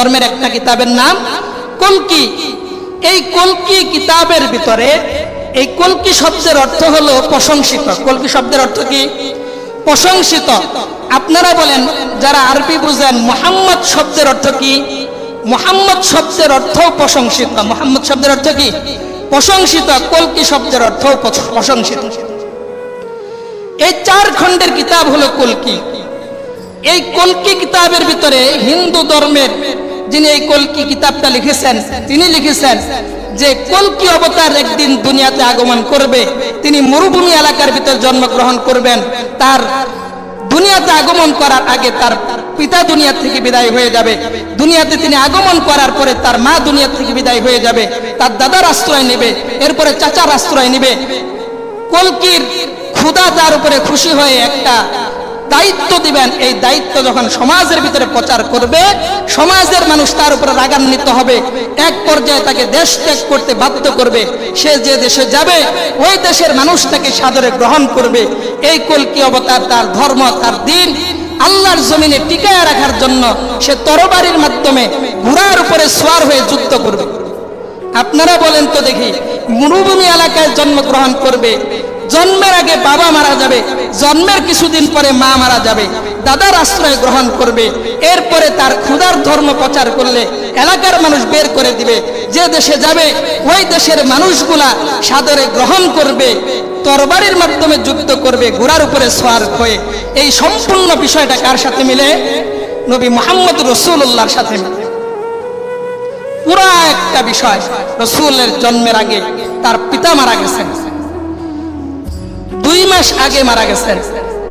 ধর্মের একটা কিতাবের নাম কলকি। এই কলকি কিতাবের ভিতরে এই কলকি শব্দের অর্থ হলো প্রশংসিত। কলকি শব্দের অর্থ কি? প্রশংসিত। আপনারা বলেন, যারা আরবি বুঝেন, মোহাম্মদ শব্দের অর্থ কি? মোহাম্মদ শব্দের অর্থ প্রশংসিত। মোহাম্মদ শব্দের অর্থ কি? প্রশংসিত। কলকি শব্দের অর্থ প্রশংসিত। এই চার খণ্ডের কিতাব হলো কলকি। এই কলকি কিতাবের ভিতরে হিন্দু ধর্মের যিনি এই কলকি কিতাবটা লিখেছেন, তিনি লিখেছেন যে কলকি অবতার একদিন দুনিয়াতে আগমন করবে, তিনি মরুভূমি এলাকার ভিতর জন্মগ্রহণ করবেন, তার দুনিয়াতে আগমন করার আগে তার পিতা দুনিয়া থেকে বিদায় হয়ে যাবে, দুনিয়াতে তিনি আগমন করার পরে তার মা দুনিয়া থেকে বিদায় হয়ে যাবে, তার দাদার আশ্রয় নেবে, এরপরে চাচার আশ্রয় নেবে। কলকির ক্ষুদা তার উপরে খুশি হয়ে একটা দায়িত্ব দিবেন, এই দায়িত্ব যখন সমাজের ভিতরে প্রচার করবে, সমাজের মানুষ তার উপরে রাগান্বিত হবে। এক পর্যায়ে তাকে দেশ ত্যাগ করতে বাধ্য করবে। সে যে দেশে যাবে, ওই দেশের মানুষ তাকে সাদরে গ্রহণ করবে। এই কলকি অবতার? তার ধর্ম, তার দিন আল্লাহর জমিনে টিকায় রাখার জন্য সে তরবারির মাধ্যমে ঘোড়ার উপরে সোয়ার হয়ে যুদ্ধ করবে। আপনারা বলেন তো দেখি, মরুভূমি এলাকায় জন্মগ্রহণ করবে জন্মের আগে বাবা মারা যাবে, জন্মের কিছুদিন পরে মা মারা যাবে, দাদার আশ্রয় গ্রহণ করবে, এরপরে তার ক্ষুধার ধর্ম প্রচার করলে এলাকার মানুষ বের করে দিবে, যে দেশে যাবে, ওই দেশের মানুষগুলা সাদরে গ্রহণ করবে, তরবারির মাধ্যমে যুক্ত করবে ঘোড়ার উপরে সোয়ার হয়ে। এই সম্পূর্ণ বিষয়টা কার সাথে মিলে? নবী মোহাম্মদ রসুল্লাহর সাথে মিলে। পুরা একটা বিষয়, রসুলের জন্মের আগে তার পিতা মারা গেছেন। দুই মাস আগে মারা গেছেন।